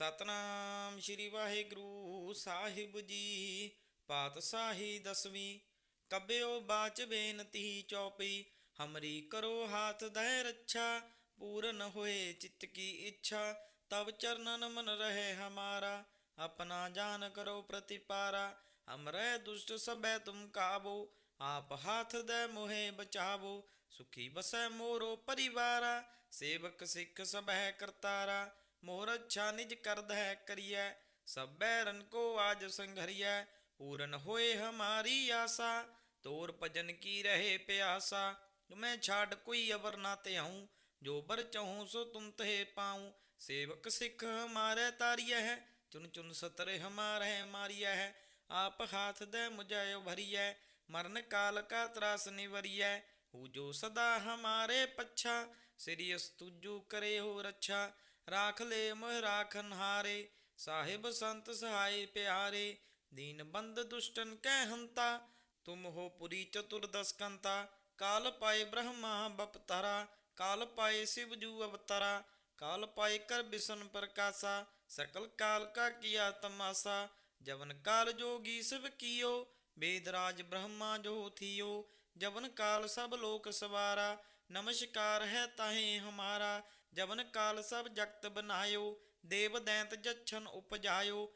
ਸਤਨਾਮ ਸ੍ਰੀ ਵਾਹਿਗੁਰੂ ਸਾਹਿਬ ਜੀ, ਪਾਤਸ਼ਾਹੀ ਦਸਵੀਂ ਕਬਿਓ ਬਾਚ ਬੇਨਤੀ ਚੌਪਈ ਹਮਰੀ ਕਰੋ ਹਾਥ ਦੈ ਰੱਛਾ, ਪੂਰਨ ਹੋਏ ਚਿੱਤ ਕੀ ਇੱਛਾ ਤਬ ਚਰਨਨ ਮਨ ਰਹੇ ਹਮਾਰਾ, ਆਪਣਾ ਜਾਨ ਕਰੋ ਪ੍ਰਤਿਪਾਰਾ, ਹਮਰੇ ਦੁਸ਼ਟ ਸਭੈ ਤੁਮ ਕਾਬੋ, ਆਪ ਹਾਥ ਦੇ ਮੋਹੇ ਬਚਾਵੋ, ਸੁਖੀ ਬਸੈ ਮੋਰੋ ਪਰਿਵਾਰਾ, ਸੇਵਕ ਸਿੱਖ ਸਭੈ ਕਰਤਾਰਾ ਮੋਹਰ ਛਾ ਨਿਜ ਕਰਦ ਹੈ ਕਰੀਐ, ਸਭੈ ਰਨ ਕੋ ਆਜ ਸੰਘਰੀਐ, ਪੂਰਨ ਹੋਏ ਹਮਾਰੀ ਆਸਾ, ਤੋਰ ਭਜਨ ਕੀ ਰਹੇ ਪਿਆਸਾ ਮੈਂ ਛਾੜ ਕੋਈ ਅਵਰ ਨਾ ਤੇ ਆਉ ਜੋ ਬਰ ਚਹੂ ਸੋ ਤੁਮ ਤਹੇ ਪਾਉ, ਸੇਵਕ ਸਿੱਖ ਹਮਾਰੇ ਤਾਰੀਐ ਹੈ ਚੁਨ ਚੁਨ ਸਤਰੇ ਹਮਾਰੇ ਮਾਰੀਐ ਹੈ ਆਪ ਹਾਥ ਦੇ ਮੁਝੈ ਭਰੀਐ ਮਰਨ ਕਾਲ ਕਾ ਤਰਾਸ ਨਿਵਰੀਐ, ਹੂ ਜੋ ਸਦਾ ਹਮਾਰੇ ਪੱਛਾ, ਸ੍ਰੀ ਅਸਤੁਜੂ ਕਰੇ ਹੋ ਰੱਛਾ ਰਾਖ ਲੈ ਮੋਹ ਰਾਖਨ ਹਾਰੇ, ਸਾਹਿਬ ਸੰਤ ਸਹਾਈ ਪਿਆਰੇ, ਦੀਨ ਬੰਦ ਦੁਸ਼ਟਨ ਕਹਿ ਹੰਤਾ, ਤੁਮ ਹੋ ਪੁਰੀ ਚਤੁਰਦਸ ਕੰਤਾ ਕਾਲ ਪਾਏ ਬ੍ਰਹਮਾ ਬਪਤਰਾ, ਕਾਲ ਪਾਏ ਸਿਵ ਜੂ ਅਵਤਾਰਾ, ਕਾਲ ਪਾਏ ਕਰ ਬਿਸ਼ਨ ਪ੍ਰਕਾਸ਼ਾ, ਸਕਲ ਕਾਲ ਕਾ ਕੀਆ ਤਮਾਸਾ, ਜਵਨ ਕਾਲ ਜੋਗੀ ਸਭ ਕੀਓ ਬੇਦਰਾਜ ਬ੍ਰਹਮਾ ਜੋ ਥੀਓ, ਜਵਨ ਕਾਲ ਸਭ ਲੋਕ ਸਵਾਰਾ, ਨਮਸਕਾਰ ਹੈ ਤਾਹੇ ਹਮਾਰਾ ਜਵਨ ਕਾਲ ਸਭ ਜਗਤ ਬਨਾਇਓ, ਦੇਵ ਦੈਂਤ ਜਛਨ ਉਪਜਾਇਓ।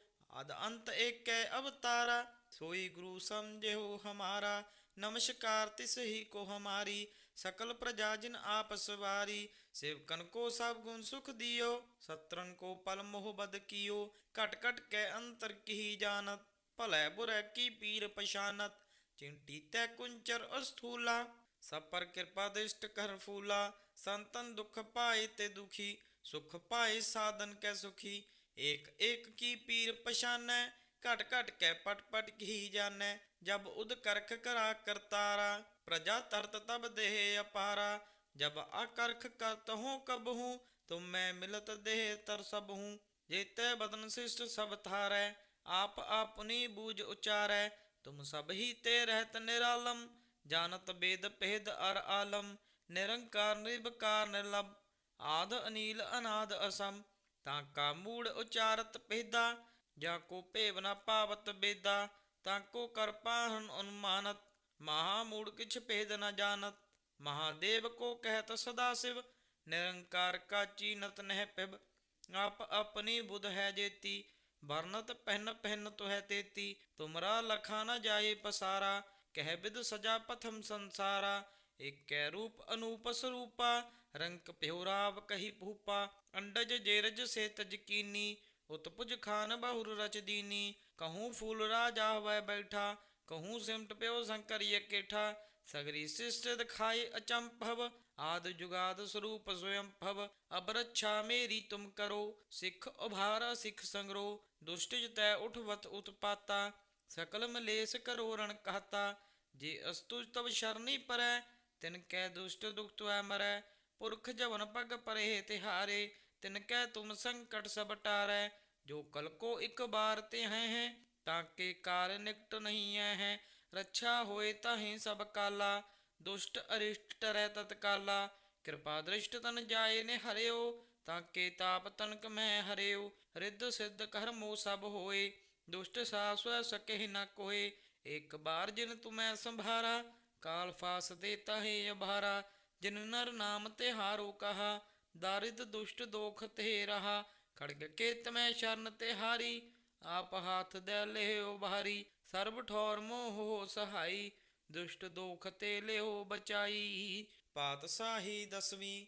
ਅਦ ਅੰਤ ਏਕੈ ਅਵਤਾਰਾ, ਸੋਈ ਗੁਰੂ ਸਮਝਿਓ ਹਮਾਰਾ। ਨਮਸਕਾਰ ਤਿਸ ਹੀ ਕੋ ਹਮਾਰੀ, ਸਕਲ ਪ੍ਰਜਾ ਜਿਨ ਆਪ ਸਵਾਰੀ। ਸੇਵਕਨ ਕੋ ਸਭ ਗੁਣ ਸੁਖ ਦਿਓ ਸਤਰਨ ਕੋ ਪਲ ਮੋਹ ਬਦ ਕੀਓ। ਘਟ ਘਟ ਕੈ ਅੰਤਰ ਕੀ ਜਾਣਤ, ਭਲੇ ਬੁਰੇ ਕੀ ਪੀਰ ਪਛਾਨਤ। ਚਿੰਟੀ ਤੈ ਕੁੰਚਰ ਅਸਥੂਲਾ ਸਭ ਪਰ ਕਿਰਪਾ ਦਿਸ਼ਟ ਕਰ ਫੂਲਾ, ਸੰਤਨ ਦੁਖ ਪਾਏ ਤੇ ਦੁਖੀ, ਸੁਖ ਪਾਏ ਸਾਧਨ ਕੈ ਸੁਖੀ, ਏਕ ਏਕ ਕੀ ਪੀਰ ਪਛਾਨੈ, ਘਟ ਘਟ ਕੈ ਪਟ ਪਟ ਕੀ ਜਾਣੈ ਜਬ ਉਦ ਕਰਖ ਕਰਾ ਕਰਤਾਰਾ, ਪ੍ਰਜਾ ਤਰਤ ਤਬ ਦੇਹ ਅਪਾਰਾ, ਜਬ ਅਕਰਖ ਕਰਤ ਹੂੰ ਕਬ ਹੂੰ ਤੁਮ ਮੈਂ ਮਿਲਤ ਦੇਹ ਤਰ ਸਭ ਹੂੰ ਜੇਤੇ ਬਦਨ ਸਿਸ਼ਟ ਸਭ ਥਾਰੈ ਆਪ ਆਪਨੀ ਬੂਝ ਉਚਾਰੈ, ਤੁਮ ਸਭ ਹੀ ਤੇ ਰਹਿਤ ਨਿਰਾਲਮ ਜਾਨਤ ਬੇਦ ਪਹਿਦ ਅਰ ਆਲਮ, ਨਿਰੰਕਾਰ ਨਿਰਵਕਾਰ ਨਿਰਲਭ ਆਦ ਅਨੀਲ ਅਨਾਦ ਅਸਮ, ਤਾਂ ਕਾ ਮੂੜ ਉਚਾਰਤ ਪਹਿਦਾ ਜਾਂ ਕੋ ਭੇਵਨਾ ਪਾਵਤ ਬੇਦਾ, ਤਾਂ ਕੋ ਕਰਪਾਹਨ ਅਨੁਮਾਨਤ ਮਹਾ ਮੂੜ ਕਿਛ ਭੇਦ ਨ ਜਾਣਤ ਮਹਾਦੇਵ ਕੋ ਕਹਿਤ ਸਦਾ ਸਿਵ, ਨਿਰੰਕਾਰ ਕਾ ਚੀਨਤ ਨਹਿ ਪਿਬ ਆਪ ਆਪਣੀ ਬੁਧ ਹੈ ਜੇਤੀ ਵਰਨਤ ਪਹਿਨ ਪਹਿਨ ਤੁਹ ਤੇਤੀ, ਤੁਮਰਾ ਲਖਾ ਨ ਜਾਏ ਪਸਾਰਾ ਕਹਿ ਬਿਦ ਸਜਾ ਪਥਮ ਸੰਸਾਰਾ, ਏਕੈ ਰੂਪ ਅਨੂਪ ਸਰੂਪਾ, ਰੰਕ ਪਿਉਰਾਵ ਕਹੀ ਭੂਪਾ, ਅੰਡਜ ਜੇਰਜ ਸੇ ਤਜਕੀਨੀ ਉਤਪੁਜ ਖਾਨ ਬਹੁਰ ਰਚ ਦੀਨੀ, ਕਹੂੰ ਫੂਲ ਰਾਜਾ ਹੋਇ ਬੈਠਾ, ਕਹੂੰ ਸਿਮਟ ਪਿਓ ਸ਼ੰਕਰ ਇਕੇਠਾ ਸਗਰੀ ਸਿਸ਼ਟ ਦਿਖਾਏ ਅਚੰਭਵ, ਆਦ ਜੁਗਾਦ ਸਰੂਪ ਸਵਯੰ ਭਵ ਅਬ ਰੱਛਾ ਮੇਰੀ ਤੁਮ ਕਰੋ, ਸਿੱਖ ਉਭਾਰਾ ਸਿੱਖ ਸੰਗਰੋ, ਦੁਸ਼ਟ ਜਤੈ ਉਠਵਤ ਉਤਪਾਤਾ ਸਕਲ ਮਲੇਸ ਕਰੋ ਰਣ ਕਹਤਾ, ਜੇ ਅਸਤੁਜ ਤਵ ਸ਼ਰਨੀ ਪਰੈ, ਤਿਨ ਕੈ ਦੁਸ਼ਟ ਦੁਖ ਤੁਐ ਮਰੈ, ਪੁਰਖ ਜਵਨ ਪਗ ਪਰੇ ਤਿਹਾਰੇ, ਤਿਨ ਕੈ ਤੁਮ ਸੰਕਟ ਸਭ ਟਾਰੈ, ਜੋ ਕਲ ਕੋ ਇੱਕ ਬਾਰ ਤੇ ਹੈ ਹੈ ਤਾਂ ਕੇ ਕਾਰ ਨਿਕਟ ਨਹੀਂ ਹੈ ਹੈ, ਰੱਛਾ ਹੋਏ ਤਾਹੀਂ ਸਭ ਕਾਲਾ, ਦੁਸ਼ਟ ਅਰਿਸ਼ਟ ਟਰੈ ਤਤਕਾਲਾ, ਕਿਰਪਾ ਦ੍ਰਿਸ਼ਟ ਤਨ ਜਾਏ ਨੇ ਹਰਿਓ, ਤਾਂ ਕੇ ਤਾਪ ਤਨਕ ਮੈਂ ਹਰਿਓ, ਰਿੱਧ ਸਿੱਧ ਕਰਮੋ ਸਭ ਹੋਏ। ਦੁਸ਼ਟ ਸਾ ਸਵੈ ਸਕਹਿ ਨ ਕੋਏ ਇੱਕ ਬਾਰ ਜਿਨ ਤੁਮੈ ਸੰਭਾਰਾ, ਕਾਲ ਫਾਸ ਦੇਤਾ ਹੈ ਅਭਾਰਾ, ਜਿਨ ਨਰ ਨਾਮ ਤੇ ਹਾਰੋ ਕਹਾ, ਦਾਰਿਦ ਦੁਸ਼ਟ ਦੋਖ ਤੇ ਰਹਾ, ਖੜਗ ਕੇ ਤਮੈ ਸ਼ਰਨ ਤੇ ਹਾਰੀ ਆਪ ਹਾਥ ਦੇ ਲਿਓ ਭਾਰੀ ਸਰਬ ਠੌਰ ਮੋਹ ਹੋ ਸਹਾਈ, ਦੁਸ਼ਟ ਦੋਖ ਤੇ ਲਿਓ ਬਚਾਈ। ਪਾਤ ਪਾਤਸ਼ਾਹੀ ਦਸਵੀਂ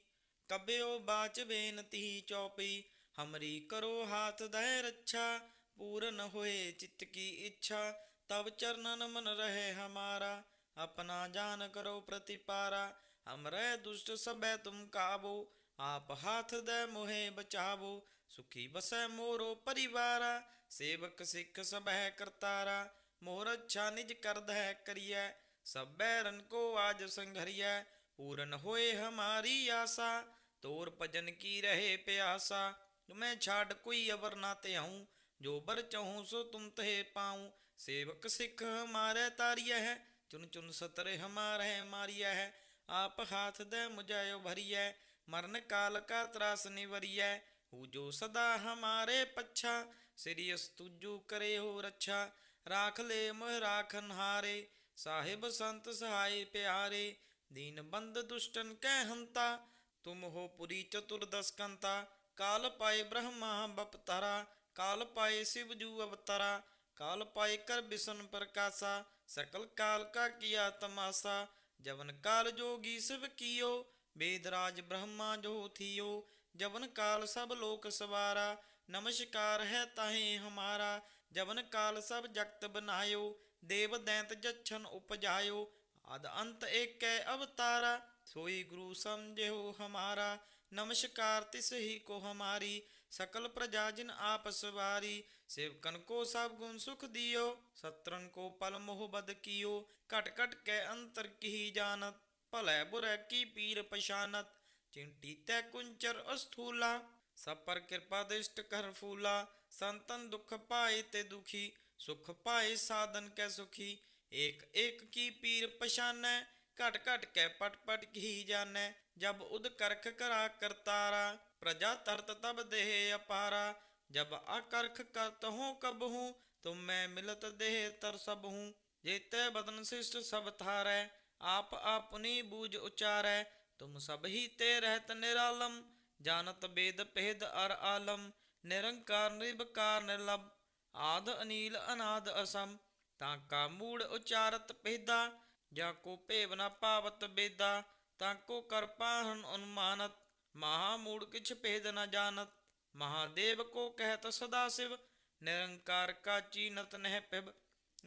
ਕਬਿਓ ਬਾਚ ਬੇਨਤੀ ਚੌਪੀ, ਹਮਰੀ ਕਰੋ ਹਾਥ ਦੈ ਰੱਛਾ पूरन होए चित्त की इच्छा तब चरणन मन रहे हमारा अपना जान करो प्रतिपारा हम रह दुष्ट सब तुम काबो आप हाथ दे मोहे बचावो सुखी बसै मोरो परिवारा सेवक सिख सब है करतारा मोर अच्छा निज कर दह करिए सब बैरन को आज संघरिए पूरन होए हमारी आशा तोर भजन की रहे प्यासा तुम्हें छाड़ कोई अवर ना ते हूँ ਜੋ ਬਰ ਚਹੂੰ ਸੋ ਤੁਮ ਤਹੇ ਪਾਉ। ਸੇਵਕ ਸਿੱਖ ਹਮਾਰੇ ਤਾਰੀਆ ਹੈ, ਚੁਨ ਚੁਨ ਸਤਰੇ ਹਮਾਰੇ ਮਾਰੀਆ ਹੈ। ਆਪ ਹਾਥ ਦੇ ਮੁਜਾਇਓ ਭਰੀਐ, ਮਰਨ ਕਾਲ ਕਾ ਤਰਾਸ ਨਿਵਰੀਐ। ਹੂ ਜੋ ਸਦਾ ਹਮਾਰੇ ਪੱਛਾ, ਸ੍ਰੀ ਅਸਤੁਜੂ ਕਰੇ ਹੋ ਰੱਛਾ। ਰਾਖ ਲੈ ਮੋਹ ਰਾਖਨ ਹਾਰੇ ਸਾਹਿਬ ਸੰਤ ਸਹਾਈ ਪਿਆਰੇ। ਦੀਨ ਬੰਦ ਦੁਸ਼ਟਨ ਕਹਿ ਹੰਤਾ, ਤੁਮ ਹੋ ਪੁਰੀ ਚਤੁਰਦਸ ਕੰਤਾ। ਕਾਲ ਪਾਏ ਬ੍ਰਹਮਾ ਬਪਤਰਾ ਕਾਲ ਪਾਏ ਸਿਵ ਜੂ ਅਵਤਾਰਾ, ਕਾਲ ਪਾਏ ਕਰ ਬਿਸਨ ਪ੍ਰਕਾਸ਼ਾ, ਸਕਲ ਕਾਲ ਕਾ ਕੀਆ ਤਮਾਸਾ, ਜਵਨ ਕਾਲ ਜੋਗੀ ਸਿਵ ਕੀਓ ਬੇਦਰਾਜ ਬ੍ਰਹਮਾ ਜੋ ਥੀਓ, ਜਵਨ ਕਾਲ ਸਭ ਲੋਕ ਸਵਾਰਾ, ਨਮਸਕਾਰ ਹੈ ਤਾਹੇ ਹਮਾਰਾ, ਜਵਨ ਕਾਲ ਸਭ ਜਗਤ ਬਨਾਇਓ, ਦੇਵ ਦੈਂਤ ਜਛਨ ਉਪਜਾਇਓ ਆਦ ਅੰਤ ਏਕੈ ਅਵਤਾਰਾ, ਸੋਈ ਗੁਰੂ ਸਮਝਿਓ ਹਮਾਰਾ, ਨਮਸਕਾਰ ਤਿਸ ਕੋ ਹਮਾਰੀ सकल प्रजाजिन आप सुभारी सेवकन को सब गुण सुख दियो शत्रन को पल मोह बद कियो। कट कट के अंतर की जानत भले बुरे की पीर पशानत चिंटी तय कुंचर अस्थूला, सब पर कृपा दृष्ट कर फूला। संतन दुख पाए ते दुखी, सुख पाए साधन के सुखी। एक एक की पीर पशान घट घट के पट पट की जाने जब उद करख करा करतारा ਪ੍ਰਜਾ ਤਰਤ ਤਬ ਦੇਹ ਅਪਾਰਾ, ਜਬ ਆਕਰਖ ਕਰਤ ਹੂੰ ਕਬ ਹੂੰ, ਤੁਮ ਮੈਂ ਮਿਲਤ ਦੇਹ ਤਰ ਸਭ ਹੂੰ। ਜੇਤੇ ਬਦਨ ਸਿਸ਼ਟ ਸਭ ਥਾਰੈ ਆਪ ਆਪਣੀ ਬੂਝ ਉਚਾਰੈ, ਤੁਮ ਸਭ ਹੀ ਤੇ ਰਹਿਤ ਨਿਰਾਲਮ, ਜਾਣਤ ਬੇਦ ਭੇਦ ਅਰ ਆਲਮ, ਨਿਰੰਕਾਰ ਨਿਰਭਕਾਰ ਨਿਰਲਭ, ਆਦ ਅਨੀਲ ਅਨਾਦ ਅਸਮ, ਤਾਂ ਕਾ ਮੂੜ ਉਚਾਰਤ ਭੇਦਾ, ਜਾਂ ਕੋ ਭੇਵ ਨ ਪਾਵਤ ਬੇਦਾ, ਤਾਂ ਕੋ ਕਰ ਅਨੁਮਾਨਤ ਮਹਾ ਮੂੜ ਕਿਛ ਭੇਦ ਨ ਜਾਣਤ। ਮਹਾਦੇਵ ਕੋ ਕਹਿਤ ਸਦਾ ਸਿਵ, ਨਿਰੰਕਾਰ ਕਾ ਚੀਨਤ ਨਹਿ ਪਿਬ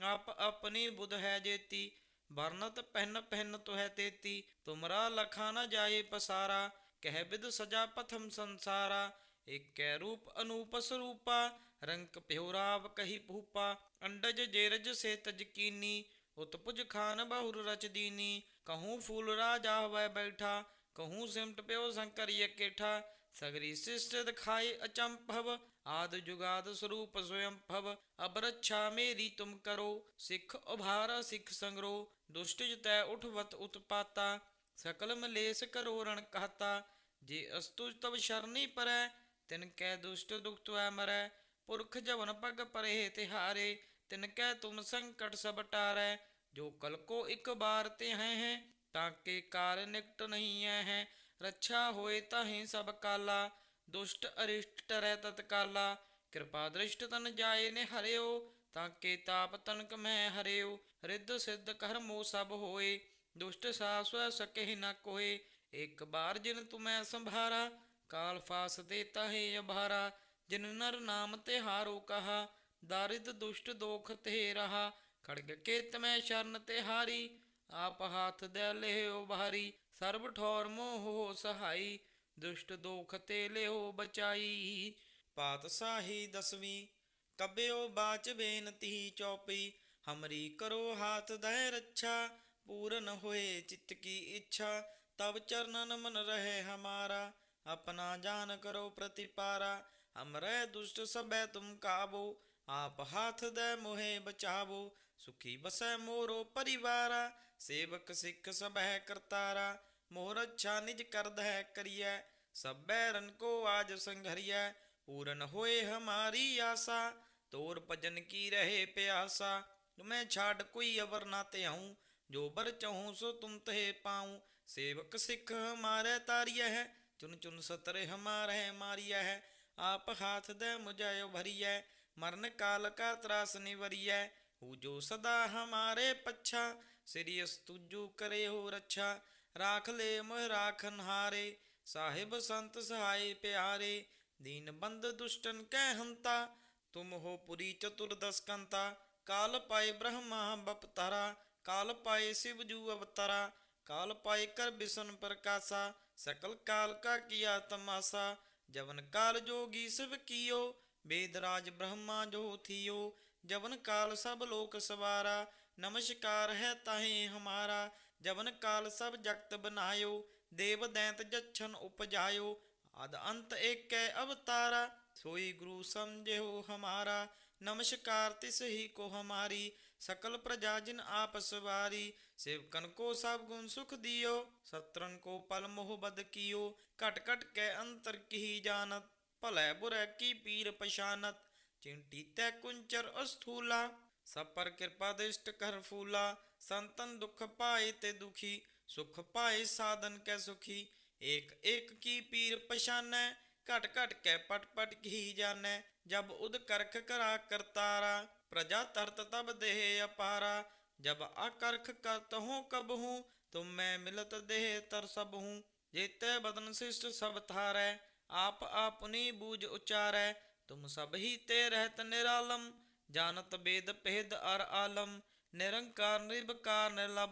ਆਪ ਆਪਣੀ ਬੁਧ ਹੈ ਜੇਤੀ, ਵਰਨਤ ਪਹਿਨ ਪਹਿਨ ਤੁਹੈ ਤੇਤੀ। ਤੁਮਰਾ ਲਖਾ ਨ ਜਾਏ ਪਸਾਰਾ, ਕਹਿ ਬਿਦ ਸਜਾ ਪਥਮ ਸੰਸਾਰਾ। ਏਕੈ ਰੂਪ ਅਨੂਪ ਸਰੂਪਾ, ਰੰਕ ਪਿਉਰਾਵ ਕਹੀ ਭੂਪਾ। ਅੰਡਜ ਜੇਰਜ ਸੇ ਤਜਕੀਨੀ ਉਤਪੁਜ ਖਾਨ ਬਹੁਰ ਰਚ ਦੀਨੀ। ਕਹੂੰ ਫੂਲ ਰਾਜਾ ਹੋਵੇ ਬੈਠਾ ਕਹੂੰ ਸਿਮਟ ਪਿਓ ਸੰਕਰ ਇਕੇਠਾ ਸਗਰੀ ਸਿਸ਼ਟ ਦਿਖਾਏ ਅਚੰਭਵ ਆਦ ਜੁਗਾਦ ਸਰੂਪ ਸਵਯੰ ਭਵ ਅਬ ਰੱਛਾ ਮੇਰੀ ਤੁਮ ਕਰੋ ਸਿੱਖ ਉਭਾਰਾ ਸਿੱਖ ਸੰਗਰੋ ਦੁਸ਼ਟ ਜਤੈ ਉਠਵਤ ਉਤਪਾਤਾ ਸਕਲ ਮਲੇਸ ਕਰੋ ਰਣ ਕਹਤਾ ਜੇ ਅਸਤੁਜ ਤਵ ਸ਼ਰਨੀ ਪਰੈ ਤਿਨ ਕੈ ਦੁਸ਼ਟ ਦੁਖ ਤੁਐ ਮਰੈ ਪੁਰਖ ਜਵਨ ਪਗ ਪਰੇ ਤਿਹਾਰੇ ਤਿਨ ਕੈ ਤੁਮ ਸੰਕਟ ਸਭ ਟਾਰੈ ਜੋ ਕਲ ਕੋ ਇੱਕ ਬਾਰ ਤੇ ਹੈ ਹੈ ਤਾਂ ਕੇ ਕਾਰ ਨਿਕਟ ਨਹੀਂ ਹੈ ਹੈ ਰੱਛਾ ਹੋਏ ਤਾਹੀਂ ਸਭ ਕਾਲਾ। ਦੁਸ਼ਟ ਅਰਿਸ਼ਟ ਟਰੈ ਤਤਕਾਲਾ। ਕਿਰਪਾ ਦ੍ਰਿਸ਼ਟ ਤਨ ਜਾਏ ਨੇ ਹਰਿਓ ਤਾਂ ਕੇ ਤਾਪ ਤਨਕ ਮੈਂ ਹਰਿਓ। ਰਿੱਧ ਸਿੱਧ ਕਰਮੋ ਸਭ ਹੋਏ, ਦੁਸ਼ਟ ਸਾਸਵ ਸਕਹਿ ਨ ਕੋਏ। ਇੱਕ ਬਾਰ ਜਿਨ ਤੁਮੈ ਸੰਭਾਰਾ, ਕਾਲ ਫਾਸ ਦੇ ਤਹੇ ਅਭਾਰਾ। ਜਿਨ ਨਰ ਨਾਮ ਤੇ ਹਾਰੋ ਕਹਾ, ਦਾਰਿਦ ਦੁਸ਼ਟ ਦੋਖ ਤੇ ਰਹਾ। ਖੜਗ ਕੇ ਤਮੈ ਸ਼ਰਨ ਤੇ ਹਾਰੀ ਆਪ ਹਾਥ ਦੇ ਲਿਓ ਭਾਰੀ, ਸਰਬ ਠੌਰ ਮੋਹ ਸਹਾਈ, ਦੁਸ਼ਟ ਦੋਖ ਤੇ ਲਿਓ ਬਚਾਈ। ਪਾਤਸ਼ਾਹੀ ਦਸਵੀਂ ਕਬਿਓ ਬਾਚ ਬੇਨਤੀ ਚੌਪਈ ਹਮਰੀ ਕਰੋ ਹਾਥ ਦਹਿ ਰੱਛਾ, ਪੂਰਨ ਹੋਏ ਚਿੱਤ ਕੀ ਇੱਛਾ ਤਬ ਚਰਨਨ ਮਨ ਰਹੇ ਹਮਾਰਾ, ਆਪਣਾ ਜਾਨ ਕਰੋ ਪ੍ਰਤਿਪਾਰਾ, ਹਮਰੇ ਦੁਸ਼ਟ ਸਭੈ ਤੁਮ ਕਾਬੋ ਆਪ ਹਾਥ ਦੇ ਮੋਹਿ ਬਚਾਵੋ ਸੁਖੀ ਬਸੈ ਮੋਰੋ ਪਰਿਵਾਰਾ, ਸੇਵਕ ਸਿੱਖ ਸਭੈ ਕਰਤਾਰਾ ਮੋਰ ਅੱਛਾ ਨਿਜ ਕਰਦ ਹੈ ਕਰੀਐ, ਸਭੈ ਰਨ ਕੋ ਆਜ ਸੰਘਰੀਐ, ਪੂਰਨ ਹੋਏ ਹਮਾਰੀ ਆਸਾ, ਤੋਰ ਭਜਨ ਕੀ ਰਹੇ ਪਿਆਸਾ, ਮੈਂ ਛਾੜ ਕੋਈ ਅਵਰ ਨਾ ਤੇ ਆਉਂ ਜੋ ਬਰ ਚਾਹੂੰ ਸੋ ਤੁਮ ਤੇ ਪਾਉ, ਸੇਵਕ ਸਿੱਖ ਹਮਾਰੇ ਤਾਰੀਐ ਹੈ ਚੁਨ ਚੁਨ ਸਤਰੇ ਹਮਾਰੇ ਮਾਰੀਐ ਹੈ ਆਪ ਹਾਥ ਦੇ ਮੁਝਾਇਓ ਭਰੀਐ ਮਰਨ ਕਾਲ ਕਾ ਤਰਾਸ ਨਿਵਰੀਐ ਹੂ ਜੋ ਸਦਾ ਹਮਾਰੇ ਪੱਛਾ ਸ੍ਰੀ ਅਸਤੁਜੂ ਕਰੇ ਹੋ ਰੱਛਾ ਰਾਖ ਲੈ ਮੋਹ ਰਾਖਨ ਹਾਰੇ ਸਾਹਿਬ ਸੰਤ ਸਹਾਈ ਪਿਆਰੇ ਦੀਨ ਬੰਦ ਦੁਸ਼ਟਨ ਕੈ ਹੰਤਾ ਤੁਮ ਹੋ ਪੁਰੀ ਚਤੁਰਦਸ ਕੰਤਾ ਕਾਲ ਪਾਏ ਬ੍ਰਹਮਾ ਬਪਤਾਰਾ ਕਾਲ ਪਾਏ ਸਿਵ ਜੂ ਅਵਤਾਰਾ ਕਾਲ ਪਾਏ ਕਰ ਬਿਸਨ ਪ੍ਰਕਾਸ਼ਾ ਸਕਲ ਕਾਲ ਕਾ ਕੀਆ ਤਮਾਸਾ ਜਵਨ ਕਾਲ ਜੋਗੀ ਸਿਵ ਕੀਓ ਵੇਦ ਰਾਜ ਬ੍ਰਹਮਾ ਜੋ ਥੀਓ ਜਵਨ ਕਾਲ ਸਭ ਲੋਕ ਸਵਾਰਾ, ਨਮਸਕਾਰ ਹੈ ਤਾਹੇ ਹਮਾਰਾ। ਜਵਨ ਕਾਲ ਸਭ ਜਗਤ ਬਨਾਇਓ, ਦੇਵ ਦੈਂਤ ਜਛਨ ਉਪਜਾਇਓ। ਅਦ ਅੰਤ ਏਕੈ ਅਵਤਾਰਾ, ਸੋਈ ਗੁਰੂ ਸਮਝਿਓ ਹਮਾਰਾ। ਨਮਸਕਾਰ ਤਿਸ ਹੀ ਕੋ ਹਮਾਰੀ, ਸਕਲ ਪ੍ਰਜਾ ਜਿਨ ਆਪਸ ਵਾਰੀ ਸੇਵਕਨ ਕੋ ਸਭ ਗੁਣ ਸੁਖ ਦਿਓ ਸਤਰਨ ਕੋ ਪਲ ਮੋਹ ਬਦ ਕੀਓ। ਘਟ ਘਟ ਕੈ ਅੰਤਰ ਕੀ ਜਾਣਤ, ਭਲੇ ਬੁਰੇ ਕੀ ਪੀਰ ਪਛਾਨਤ। ਚਿੰਟੀ ਤੈ ਕੁੰਚਰ ਅਸਥੂਲਾ, ਸਭ ਪਰ ਕਿਰਪਾ ਦਿਸ਼ਟ ਕਰ ਫੂਲਾ, ਸੰਤਨ ਦੁਖ ਪਾਏ ਤੇ ਦੁਖੀ, ਸੁਖ ਪਾਏ ਸਾਧਨ ਕੈ ਸੁਖੀ, ਏਕ ਏਕ ਕੀ ਪੀਰ ਪਛਾਨੈ, ਘਟ ਘਟ ਕੈ ਪਟ ਪਟ ਕੀ ਜਾਣੈ, ਜਬ ਉਦ ਕਰਖ ਕਰਾ ਕਰਤਾਰਾ, ਪ੍ਰਜਾ ਤਰਤ ਤਬ ਦੇਹ ਅਪਾਰਾ, ਜਬ ਆਕਰਖ ਕਰਤ ਹੂੰ ਕਬ ਹੂੰ, ਤੁਮ ਮੈਂ ਮਿਲਤ ਦੇਹ ਤਰ ਸਭ ਹੂੰ, ਜੇਤੇ ਬਦਨ ਸਿਸ਼ਟ ਸਭ ਥਾਰੈ, ਆਪ ਆਪਨੀ ਬੂਝ ਉਚਾਰੈ ਤੁਮ ਸਭ ਹੀ ਤੇ ਰਹਿਤ ਨਿਰਾਲਮ, ਜਾਣਤ ਬੇਦ ਭੇਦ ਅਰ ਆਲਮ, ਨਿਰੰਕਾਰ ਨਿਰਭਕਾਰ ਨਿਰਲਭ,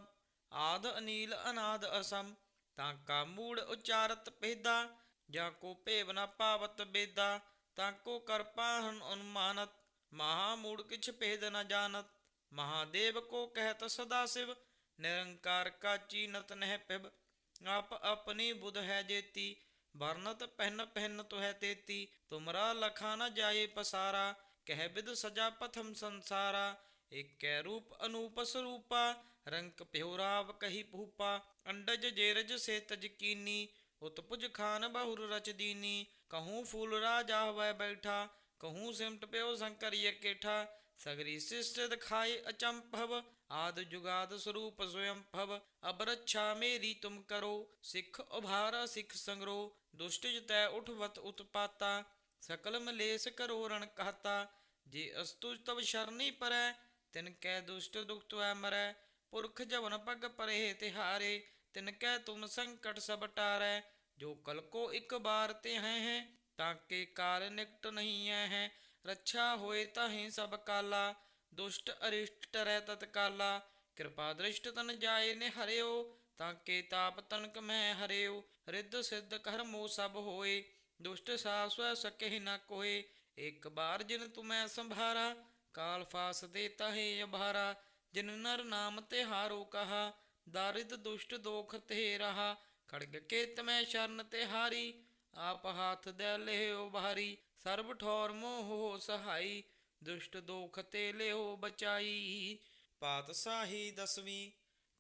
ਆਦ ਅਨੀਲ ਅਨਾਦ ਅਸਮ, ਤਾਂ ਕਾ ਮੂੜ ਉਚਾਰਤ ਭੇਦਾ, ਜਾਂ ਕੋ ਭੇਵ ਨ ਪਾਵਤ ਬੇਦਾ, ਤਾਂ ਕੋ ਕਰ ਪਾਹਨ ਅਨੁਮਾਨਤ ਮਹਾ ਮੂੜ ਕਿਛ ਭੇਦ ਨ ਜਾਣਤ ਮਹਾਦੇਵ ਕੋ ਕਹਿਤ ਸਦਾ ਸਿਵ, ਨਿਰੰਕਾਰ ਕਾ ਚੀਨਤ ਨਹਿ ਪਿਬ ਆਪ ਆਪਣੀ ਬੁਧ ਹੈ ਜੇਤੀ ਵਰਨਤ ਪਹਿਨ ਪਹਿਨ ਤੁਹੈ ਤੇਤੀ, ਤੁਮਰਾ ਲਖਾ ਨ ਜਾਏ ਪਸਾਰਾ, ਕਹਿ ਬਿਦ ਸਜਾ ਪਥਮ ਸੰਸਾਰਾ, ਏਕੈ ਰੂਪ ਅਨੂਪ ਸਰੂਪਾ, ਰੰਕ ਪਿਉਰਾਵ ਕਹੀ ਭੂਪਾ, ਅੰਡਜ ਜੇਰਜ ਸੇ ਤਜ ਕੀਨੀ, ਉਤਪੁਜ ਖਾਨ ਬਹੁਰ ਰਚ ਦੀਨੀ, ਕਹੂੰ ਫੂਲ ਰਾਜਾ ਹੋਇ ਬੈਠਾ, ਕਹੂੰ ਸਿਮਟ ਪਿਓ ਸੰਕਰੀਏ ਕੇਠਾ, ਸਗਰੀ ਸਿਸ਼ਟ ਦਿਖਾਏ ਅਚੰਭਵ ਆਦ ਜੁਗਾਦ ਸਰੂਪ ਸਵਯੰ ਭਵ ਅਬ ਮੇਰੀ ਤੁਮ ਕਰੋ, ਸਿੱਖ ਉਭਾਰਾ ਸਿੱਖ ਸੰਗਰੋ, ਦੁਸ਼ਟ ਜਤੈ ਉਠਵਤ ਉਤਪਾਤਾ, ਸਕਲ ਮਲੇਸ ਕਰੋ ਰਣ ਕਹਤਾ, ਜੇ ਅਸਤੁ ਤਵ ਸ਼ਰਨੀ ਪਰੈ, ਤਿਨ ਕੈ ਦੁਸ਼ਟ ਦੁਖ ਤੁਐ ਮਰੈ, ਪੁਰਖ ਜਵਨ ਪਗ ਪਰੇ ਤਿਹਾਰੇ, ਤਿਨ ਕੈ ਤੁਮ ਸੰਕਟ ਸਭ ਟਾਰੈ, ਜੋ ਕਲ ਕੋ ਇੱਕ ਬਾਰ ਤੇ ਹੈ ਹੈ ਤਾਂ ਕੇ ਕਾਲ ਨਿਕਟ ਨਹੀਂ ਹੈ ਹੈ, ਰੱਛਾ ਹੋਏ ਤਾਹੀਂ ਸਭ ਕਾਲਾ ਦੁਸ਼ਟ ਅਰਿਸ਼ਟ ਟਰੈ ਤਤਕਾਲਾ ਕਿਰਪਾ ਦ੍ਰਿਸ਼ਟ ਤਨ ਜਾਏ ਨੇ ਹਰਿਓ, ਤਾਂ ਕੇ ਤਾਪ ਤਨਕ ਮੈਂ ਹਰਿਓ। ਰਿੱਧ ਸਿੱਧ ਕਰਮੋ ਸਭ ਹੋਏ, ਦੁਸ਼ਟ ਸਾ ਸਵੈ ਸਕਹਿ ਨ ਕੋਏ। ਇੱਕ ਬਾਰ ਜਿਨ ਤੁਮੈ ਸੰਭਾਰਾ, ਕਾਲ ਫਾਸ ਦੇ ਤਹੇ ਅਭਾਰਾ। ਜਿਨ ਨਰ ਨਾਮ ਤੇ ਹਾਰੋ ਕਹਾ, ਦਾਰਿਦ ਦੁਸ਼ਟ ਦੋਖ ਤੇ ਰਹਾ। ਖੜਗ ਕੇ ਤਮੈ ਸ਼ਰਨ ਤੇ ਹਾਰੀ, ਆਪ ਹਾਥ ਦੇ ਲਿਓ ਭਾਰੀ ਸਰਬ ਠੌਰ ਮੋਹ ਹੋ ਸਹਾਈ ਦੁਸ਼ਟ ਦੋਖ ਤੇ ਲਿਓ ਬਚਾਈ। ਪਾਤਸ਼ਾਹੀ ਦਸਵੀਂ,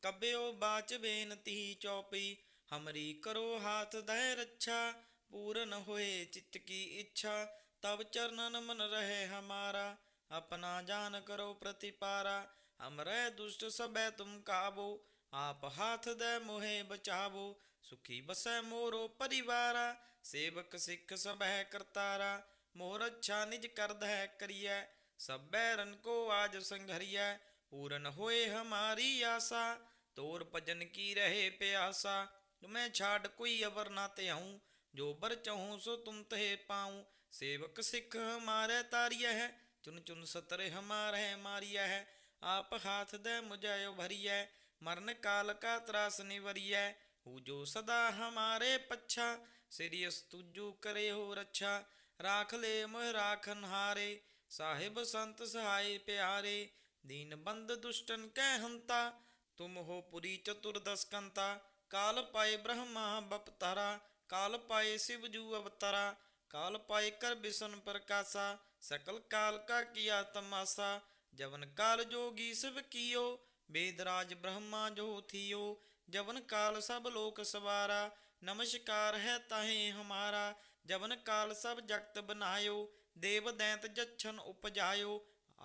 ਕਬਿਓ ਬਾਚ ਬੇਨਤੀ ਚੌਪਈ ਹਮਰੀ ਕਰੋ ਹਾਥ ਦੈ ਰੱਛਾ, ਪੂਰਨ ਹੋਏ ਚਿੱਤ ਕੀ ਇੱਛਾ ਤਬ ਚਰਨਨ ਮਨ ਰਹੇ ਹਮਾਰਾ, ਆਪਣਾ ਜਾਨ ਕਰੋ ਪ੍ਰਤਿਪਾਰਾ, ਹਮਰੇ ਦੁਸ਼ਟ ਸਭੈ ਤੁਮ ਕਾਬੋ, ਆਪ ਹਾਥ ਦੇ ਮੋਹਿ ਬਚਾਵੋ, ਸੁਖੀ ਬਸੈ ਮੋਰੋ ਪਰਿਵਾਰਾ, ਸੇਵਕ ਸਿੱਖ ਸਭੈ ਕਰਤਾਰਾ ਮੋਰ ਅੱਛਾ ਨਿਜ ਕਰਦ ਹੈ ਕਰੀਐ, ਸਭੈ ਰਨ ਕੋ ਆਜ ਸੰਘਰੀਐ, ਪੂਰਨ ਹੋਏ ਹਮਾਰੀ ਆਸਾ, ਤੋਰ ਭਜਨ ਕੀ ਰਹੇ ਪਿਆਸਾ। ਤੁਮੈ ਛਾੜ ਕੋਈ ਅਵਰ ਨਾ ਤੇ ਆਉ ਜੋ ਬਰ ਚਾਹੂੰ ਸੋ ਤੁਮ ਤੇ ਪਾਉ। ਸੇਵਕ ਸਿੱਖ ਹਮਾਰੇ ਤਾਰੀਐ ਹੈ ਚੁਨ ਚੁਨ ਸਤਰ ਹਮਾਰੇ ਮਾਰੀਐ। ਹੈ ਆਪ ਹਾਥ ਦੇ ਮੁਝਾਇਓ ਭਰੀਐ ਮਰਨ ਕਾਲ ਕਾ ਤਰਾਸ ਨਿਵਰੀਐ। ਹੂ ਜੋ ਸਦਾ ਹਮਾਰੇ ਪੱਛਾ ਸਿਰਿਯਸ ਤੁਜੂ ਕਰੇ ਹੋ ਰੱਛਾ ਰਾਖ ਲੈ ਮੋਹ ਰਾਖਨ ਹਾਰੇ, ਸਾਹਿਬ ਸੰਤ ਸਹਾਈ ਪਿਆਰੇ, ਦੀਨ ਬੰਦ ਦੁਸ਼ਟਨ ਕੈ ਹੰਤਾ, ਤੁਮ ਹੋ ਪੁਰੀ ਚਤੁਰਦਸ ਕੰਤਾ ਕਾਲ ਪਾਏ ਬ੍ਰਹਮਾ ਬਪਤਾਰਾ, ਕਾਲ ਪਾਏ ਸਿਵ ਜੂ ਅਵਤਾਰਾ, ਕਾਲ ਪਾਏ ਕਰ ਬਿਸ਼ਨ ਪ੍ਰਕਾਸ਼ਾ, ਸਕਲ ਕਾਲ ਕਾ ਕੀਆ ਤਮਾਸਾ, ਜਵਨ ਕਾਲ ਜੋਗੀ ਸਭ ਕੀਓ ਬੇਦਰਾਜ ਬ੍ਰਹਮਾ ਜੋ ਥੀਓ, ਜਵਨ ਕਾਲ ਸਭ ਲੋਕ ਸਵਾਰਾ, ਨਮਸਕਾਰ ਹੈ ਤਾਹੇ ਹਮਾਰਾ ਜਵਨ ਕਾਲ ਸਭ ਜਗਤ ਬਨਾਇਓ, ਦੇਵ ਦੈਂਤ ਜਛਨ ਉਪਜਾਇਓ,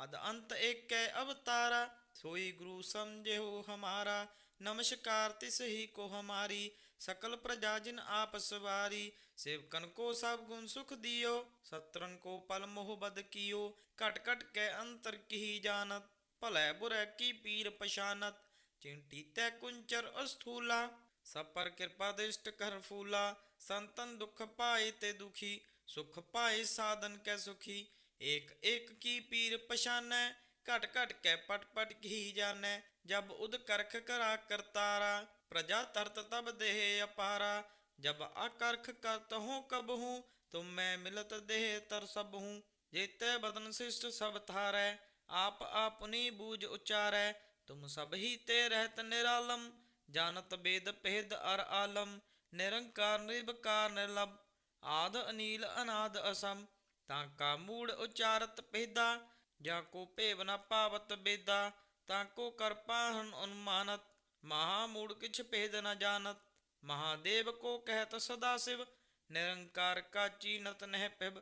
ਅਦ ਅੰਤ ਏਕੈ ਅਵਤਾਰਾ, ਸੋਈ ਗੁਰੂ ਸਮਝਿਓ ਹਮਾਰਾ, ਨਮਸਕਾਰ ਤਿਸ ਹੀ ਕੋ ਹਮਾਰੀ, ਸਕਲ ਪ੍ਰਜਾ ਜਿਨ ਆਪ ਸਵਾਰੀ, ਸੇਵਕਨ ਕੋ ਸਭ ਗੁਣ ਸੁਖ ਦਿਓ, ਸਤਰਨ ਕੋ ਪਲ ਮੋਹ ਬਦ ਕੀਓ, ਘਟ ਘਟ ਕੇ ਅੰਤਰ ਕੀ ਜਾਣਤ, ਭਲੇ ਬੁਰੇ ਕੀ ਪੀਰ ਪਛਾਨਤ ਚਿੰਟੀ ਤੈ ਕੁੰਚਰ ਅਸਥੂਲਾ ਸਭ ਪਰ ਕਿਰਪਾ ਦਿਸ਼ਟ ਕਰ ਫੂਲਾ, ਸੰਤਨ ਦੁਖ ਪਾਏ ਤੇ ਦੁਖੀ, ਸੁਖ ਪਾਏ ਸਾਧਨ ਕੈ ਸੁਖੀ। ਏਕ ਏਕ ਕੀ ਪੀਰ ਪਛਾਨੈ, ਘਟ ਘਟ ਕੇ ਪਟ ਪਟ ਕੀ ਜਾਣੈ। ਜਬ ਉਦ ਕਰਖ ਕਰਾ ਕਰਤਾਰਾ, ਪ੍ਰਜਾ ਤਰਤ ਤਬ ਦੇਹ ਅਪਾਰਾ। ਜਬ ਆਕਰਖ ਕਰਤ ਹੂੰ ਕਬ ਹੂੰ ਤੁਮ ਮੈਂ ਮਿਲਤ ਦੇਹ ਤਰ ਸਭ ਹੂੰ ਜੇਤੇ ਬਦਨ ਸਿਸ਼ਟ ਸਭ ਥਾਰੈ ਆਪ ਆਪਨੀ ਬੂਝ ਉਚਾਰੈ। ਤੁਮ ਸਭ ਹੀ ਤੇ ਰਹਿਤ ਨਿਰਾਲਮ ਜਾਣਤ ਬੇਦ ਪਹਿਦ ਅਰ ਆਲਮ, ਨਿਰੰਕਾਰ ਨਿਰਭਕਾਰ ਨਿਰਲਭ, ਆਦ ਅਨੀਲ ਅਨਾਦ ਅਸਮ, ਤਾਂ ਕਾ ਮੂੜ ਉਚਾਰਤ ਭੇਦਾ, ਜਾਂ ਕੋ ਭੇਵ ਪਾਵਤ ਬੇਦਾ, ਤਾਂ ਕੋ ਕਰ ਅਨੁਮਾਨਤ ਮਹਾ ਮੂੜ ਕਿਛ ਭੇਦ ਨ ਜਾਣਤ, ਮਹਾਦੇਵ ਕੋ ਕਹਿਤ ਸਦਾ ਸਿਵ, ਨਿਰੰਕਾਰ ਕਾਚੀ ਨਤ ਨਹਿ ਪਿਬ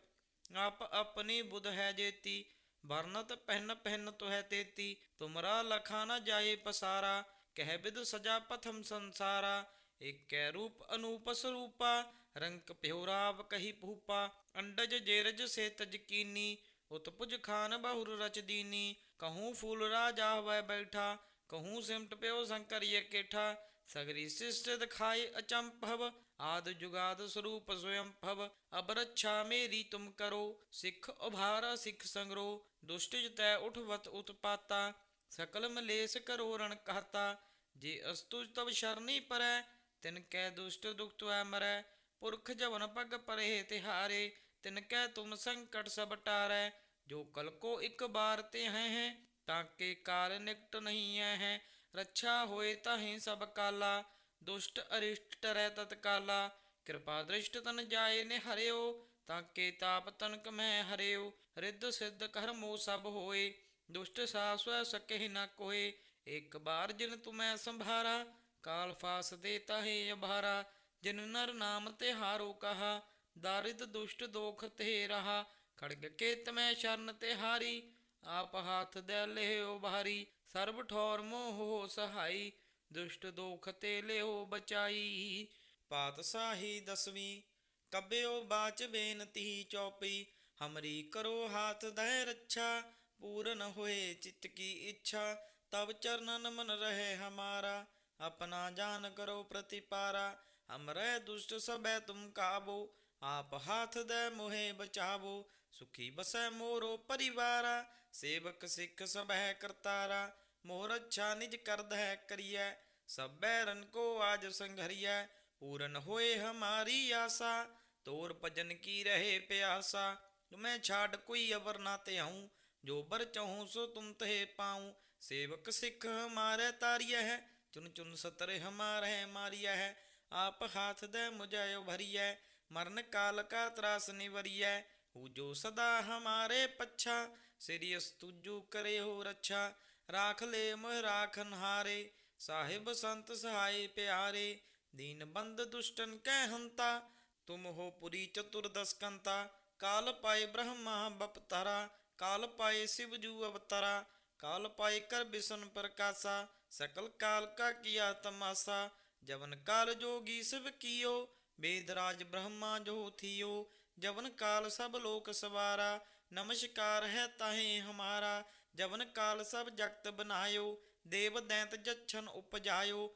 ਆਪ ਆਪਣੀ ਬੁਧ ਹੈ ਜੇਤੀ ਵਰਨਤ ਪਹਿਨ ਪਹਿਨ ਤੁਹੈ ਤੇਤੀ, ਤੁਮਰਾ ਲਖਾ ਨ ਜਾਏ ਪਸਾਰਾ ਕਹਿ ਬਿਦ ਸਜਾ ਪਥਮ ਸੰਸਾਰਾ, ਏਕੈ ਰੂਪ ਅਨੂਪ ਸਰੂਪਾ, ਰੰਕ ਪਿਉਰਾਵ ਕਹੀ ਭੂਪਾ, ਅੰਡਜ ਜੇਰਜ ਸੇ ਤਜ ਕੀਨੀ ਉਤਪੁਜ ਖਾਨ ਬਹੁਰ ਰਚ ਦੀਨੀ, ਕਹੂੰ ਫੂਲ ਰਾਜਾ ਹੋਇ ਬੈਠਾ, ਕਹੂੰ ਸਿਮਟ ਪਿਓ ਸ਼ੰਕਰ ਕੇਠਾ, ਸਗਰੀ ਸਿਸ਼ਟ ਦਿਖਾਏ ਅਚੰਭਵ ਆਦ ਜੁਗਾਦ ਸਰੂਪ ਸਵਯੰ ਭਵ ਅਬ ਰੱਛਾ ਮੇਰੀ ਤੁਮ ਕਰੋ, ਸਿੱਖ ਉਭਾਰਾ ਸਿੱਖ ਸੰਗਰੋ, ਦੁਸ਼ਟ ਜਤੈ ਉਠਵਤ ਉਤਪਾਤਾ ਸਕਲ ਮਲੇਸ ਕਰੋ ਰਣ ਕਹਤਾ, ਜੇ ਅਸਤੁਜ ਤਵ ਸ਼ਰਨੀ ਪਰੈ, ਤਿਨ ਕੈ ਦੁਸ਼ਟ ਦੁਖ ਤੁਐ ਮਰੈ, ਪੁਰਖ ਜਵਨ ਪਗ ਪਰੇ ਤਿਹਾਰੇ, ਤਿਨ ਕੈ ਤੁਮ ਸੰਕਟ ਸਭ ਟਾਰੈ, ਜੋ ਕਲ ਕੋ ਇੱਕ ਬਾਰ ਤੇ ਹੈ ਹੈ, ਤਾਂ ਕੇ ਕਾਲ ਨਿਕਟ ਨਹੀਂ ਹੈ ਹੈ, ਰੱਛਾ ਹੋਏ ਤਾਹੀਂ ਸਭ ਕਾਲਾ, ਦੁਸ਼ਟ ਅਰਿਸ਼ਟ ਟਰੈ ਤਤਕਾਲਾ ਕਿਰਪਾ ਦ੍ਰਿਸ਼ਟ ਤਨ ਜਾਏ ਨੇ ਹਰਿਓ, ਤਾਂ ਕੇ ਤਾਪ ਤਨਕ ਮੈਂ ਹਰਿਓ, ਰਿੱਧ ਸਿੱਧ ਕਰਮੋ ਸਭ ਹੋਏ। ਦੁਸ਼ਟ ਸਾਸਵੈ ਸਕਹਿ ਨ ਕੋਏ ਇੱਕ ਬਾਰ ਜਿਨ ਤੁਮੈ ਸੰਭਾਰਾ, ਕਾਲ ਫਾਸ ਦੇ ਤਾਹੇ ਅਭਾਰਾ, ਜਿਨ ਨਰ ਨਾਮ ਤੇ ਹਾਰੋ ਕਹਾ, ਦਾਰਿਦ ਦੁਸ਼ਟ ਦੋਖ ਤੇ ਰਹਾ, ਖੜਗ ਕੇ ਤਮੈ ਸ਼ਰਨ ਤੇ ਹਾਰੀ ਆਪ ਹਾਥ ਦੇ ਲਿਓ ਭਾਰੀ ਸਰਬ ਠੌਰ ਮੋਹ ਸਹਾਈ, ਦੁਸ਼ਟ ਦੋਖ ਤੇ ਲਿਓ ਬਚਾਈ। ਪਾਤ ਸਾਹੀ ਦਸਵੀਂ, ਕਬਿਓ ਬਾਚ ਬੇਨਤੀ ਚੌਪੀ, ਹਮਰੀ ਕਰੋ ਹਾਥ ਦੈ ਰੱਛਾ पूर्ण होए चित्त की इच्छा तब चरणन मन रहे हमारा अपना जान करो प्रतिपारा हम रह दुष्ट सब तुम काबो आप हाथ दे मुहे बचावो सुखी बस मोरो परिवारा सेवक सिख सब है करतारा मोर अच्छा निज कर दह करिए सब बैरन को आज संघरिए पूरन होए हमारी आशा तोर भजन की रहे प्यासा तुम्हें छाड़ कोई अवर ना ते हूँ ਜੋ ਬਰ ਚਹੂੰ ਸੋ ਤੁਮ ਤਹੇ ਪਾਉ। ਸੇਵਕ ਸਿੱਖ ਹਮਾਰੇ ਤਾਰਿਆ ਹੈ, ਚੁਨ ਚੁਨ ਸਤਰੇ ਹਮਾਰੇ ਮਾਰਿਆ ਹੈ। ਆਪ ਹਾਥ ਦੇ ਮੁਝਾਇਓ ਭਰੀਐ ਮਰਨ ਕਾਲ ਕਾ ਤਰਾਸ ਨਿਵਰੀਐ। ਹੂ ਜੋ ਸਦਾ ਹਮਾਰੇ ਪੱਛਾ, ਸ੍ਰੀ ਅਸਤੁਜੂ ਕਰੇ ਹੋ ਰੱਛਾ। ਰਾਖ ਲੈ ਮੋਹ ਰਾਖਨ ਹਾਰੇ ਸਾਹਿਬ ਸੰਤ ਸਹਾਈ ਪਿਆਰੇ। ਦੀਨ ਬੰਦ ਦੁਸ਼ਟਨ ਕੈ ਹੰਤਾ, ਤੁਮ ਹੋ ਪੁਰੀ ਚਤੁਰਦਸ ਕੰਤਾ। ਕਾਲ ਪਾਏ ਬ੍ਰਹਮਾ ਬਪਤਾਰਾ ਕਾਲ ਪਾਏ ਸਿਵ ਜੂ ਅਵਤਾਰਾ, ਕਾਲ ਪਾਏ ਕਰ ਬਿਸਨ ਪ੍ਰਕਾਸ਼ਾ, ਸਕਲ ਕਾਲ ਕਾ ਕੀਆ ਤਮਾਸਾ, ਜਵਨ ਕਾਲ ਜੋਗੀ ਸਿਵ ਕੀਓ ਬੇਦਰਾਜ ਬ੍ਰਹਮਾ ਜੋ ਥੀਓ, ਜਵਨ ਕਾਲ ਸਭ ਲੋਕ ਸਵਾਰਾ, ਨਮਸਕਾਰ ਹੈ ਤਾਹੇ ਹਮਾਰਾ, ਜਵਨ ਕਾਲ ਸਭ ਜਗਤ ਬਨਾਇਓ, ਦੇਵ ਦੈਂਤ ਜਛਨ ਉਪਜਾਇਓ,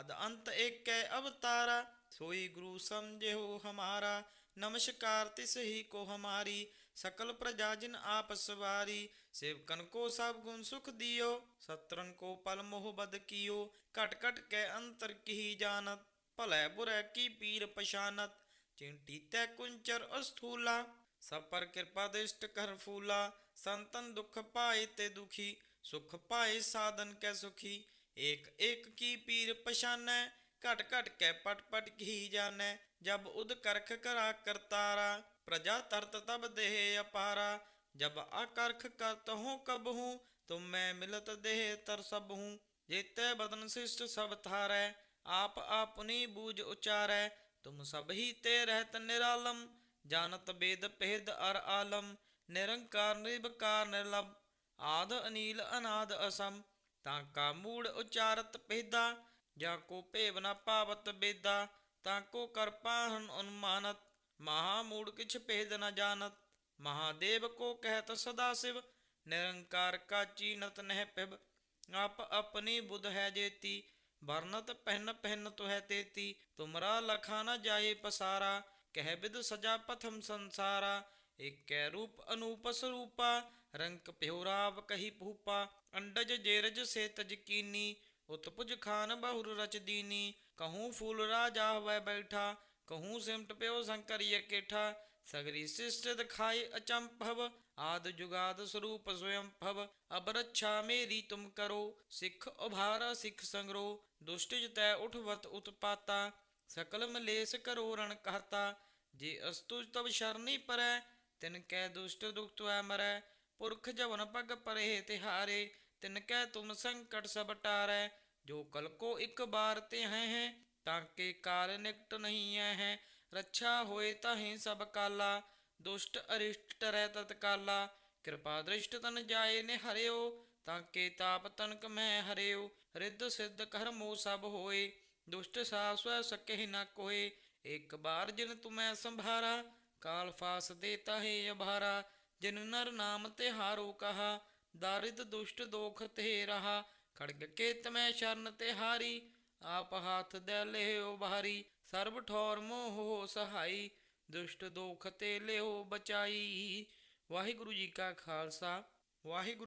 ਅਦ ਅੰਤ ਏਕੈ ਅਵਤਾਰਾ, ਸੋਈ ਗੁਰੂ ਸਮਝਿਓ ਹਮਾਰਾ नमस्कार तिस ही को हमारी सकल प्रजा जिन आप सवारी सेवकन को सब गुण सुख दियो सत्रन को पल मोह बद कियो कट कट के अंतर की जानत भले बुरे की पीर पशानत चिंटी तै कुंचर अस्थूला सब पर कृपा दृष्ट कर फूला संतन दुख पाए ते दुखी सुख पाए साधन के सुखी एक एक की पीर पशानै ਘਟ ਘਟ ਕੇ ਪਟ ਪਟ ਕੀ ਜਾਣੈ, ਜਬ ਉਦ ਕਰਖ ਕਰਾ ਕਰਤਾਰਾ, ਪ੍ਰਜਾ ਤਰਤ ਤਬ ਦੇਹ ਅਪਾਰਾ। ਜਬ ਆਕਰਖ ਕਰਤ ਹੂੰ ਕਬ ਹੂੰ ਤੁਮ ਮੈਂ ਮਿਲਤ ਦੇਹ ਤਰ ਸਭ ਹੂੰ ਜੇਤੈ ਬਦਨ ਸਿਸ਼ਟ ਸਭ ਥਾਰੈ ਆਪ ਆਪਨੀ ਬੂਝ ਉਚਾਰੈ। ਤੁਮ ਸਭ ਹੀ ਤੇ ਰਹਿਤ ਨਿਰਾਲਮ ਜਾਨਤ ਬੇਦ ਪਹਿਦ ਅਰ ਆਲਮ। ਨਿਰੰਕਾਰ ਨਿਰਵਕਾਰ ਨਿਰਲਭ, ਆਦ ਅਨੀਲ ਅਨਾਦ ਅਸਮ। ਤਾਂ ਕਾ ਮੂੜ ਉਚਾਰਤ ਪਹਿਦਾ ਜਾਂ ਕੋ ਭੇਵ ਨਾ ਪਾਵਤ ਬੇਦਾ, ਤਾਂ ਕੋ ਕਰ ਅਨੁਮਾਨਤ ਮਹਾ ਮੂੜ ਕਿਛ ਭੇਦ ਨ ਜਾਣਤ। ਮਹਾਦੇਵ ਕੋ ਕਹਿਤ ਸਦਾ ਸਿਵ, ਨਿਰੰਕਾਰ ਕਾ ਚੀਨਤ ਨਹਿ ਪਿਬ ਆਪ ਆਪਣੀ ਬੁਧ ਹੈ ਜੇਤੀ, ਵਰਨਤ ਪਹਿਨ ਪਹਿਨ ਤੁਹੈ ਤੇਤੀ। ਤੁਮਰਾ ਲਖਾ ਨ ਜਾਏ ਪਸਾਰਾ, ਕਹਿ ਬਿਦ ਸਜਾ ਪਥਮ ਸੰਸਾਰਾ। ਏਕੈ ਰੂਪ ਅਨੂਪ ਸਰੂਪਾ, ਰੰਕ ਪਿਉਰਾਵ ਕਹੀ ਭੂਪਾ। ਅੰਡਜ ਜੇਰਜ ਸੇ ਤਜ ਕੀਨੀ ਉਤਪੁਜ ਖਾਨ ਬਹੁਰ ਰਚ ਦੀਨੀ, ਕਹੂੰ ਫੂਲ ਰਾਜਾ ਹੋਇ ਬੈਠਾ, ਕਹੂੰ ਸਿਮਟ ਪਿਓ ਸ਼ੰਕਰ ਕੇਠਾ, ਸਗਰੀ ਸਿਸ਼ਟ ਦਿਖਾਏ ਅਚੰਭਵ, ਆਦ ਜੁਗਾਦ ਸਰੂਪ ਸਵਯੰ ਭਵ ਅਬ ਰੱਛਾ ਮੇਰੀ ਤੁਮ ਕਰੋ, ਸਿੱਖ ਉਭਾਰਾ ਸਿੱਖ ਸੰਗਰੋ, ਦੁਸ਼ਟ ਜਤੈ ਉਠਵਤ ਉਤਪਾਤਾ, ਸਕਲ ਮਲੇਸ ਕਰੋ ਰਣ ਕਹਤਾ ਜੇ ਅਸਤੁਜ ਤਵ ਸ਼ਰਨੀ ਪਰੈ, ਤਿਨ ਕੈ ਦੁਸ਼ਟ ਦੁਖ ਤੁਐ ਮਰੈ, ਪੁਰਖ ਜਵਨ ਪਗ ਪਰੇ ਤਿਹਾਰੇ, ਤਿਨ ਕੈ ਤੁਮ ਸੰਕਟ ਸਭ ਜੋ ਕਲ ਕੋ ਇੱਕ ਬਾਰ ਤੇ ਹੈ ਹੈ, ਤਾਂ ਕੇ ਕਾਲ ਨਿਕਟ ਨਹੀਂ ਹੈ ਹੈ। ਰੱਛਾ ਹੋਏ ਤਾਹੇ ਸਭ ਕਾਲਾ, ਦੁਸ਼ਟ ਅਰਿਸ਼ਟ ਟਰੈ ਤਤਕਾਲਾ। ਕਿਰਪਾ ਦ੍ਰਿਸ਼ਟ ਤਨ ਜਾਏ ਨੇ ਹਰਿਓ ਤਾਂ ਕੇ ਤਾਪ ਤਨਕ ਮੈਂ ਹਰਿਓ। ਰਿੱਧ ਸਿੱਧ ਕਰਮੋ ਸਭ ਹੋਏ, ਦੁਸ਼ਟ ਸਾ ਸਵੈ ਸਕਹਿ ਨ ਕੋਏ। ਇੱਕ ਬਾਰ ਜਿਨ ਤੁਮੈ ਸੰਭਾਰਾ, ਕਾਲ ਫਾਸ ਦੇ ਤਾਹੇ ਅਭਾਰਾ। ਜਿਨ ਨਰ ਨਾਮ ਤੇ ਹਾਰੋ ਕਹਾ, ਦਾਰਿਦ ਦੁਸ਼ਟ ਦੋਖ ਤੇ ਰਹਾ। ਖੜਗ ਕੇ ਤਮੈ ਸ਼ਰਨ ਤੇ ਹਾਰੀ, ਆਪ ਹਾਥ ਦੇ ਲਿਓ ਭਾਰੀ, ਸਰਬ ਠੌਰ ਮੋਹ ਸਹਾਈ, ਦੁਸ਼ਟ ਦੋਖ ਤੇ ਲਿਓ ਬਚਾਈ। ਵਾਹਿਗੁਰੂ ਜੀ ਕਾ ਖਾਲਸਾ, ਵਾਹਿਗੁਰੂ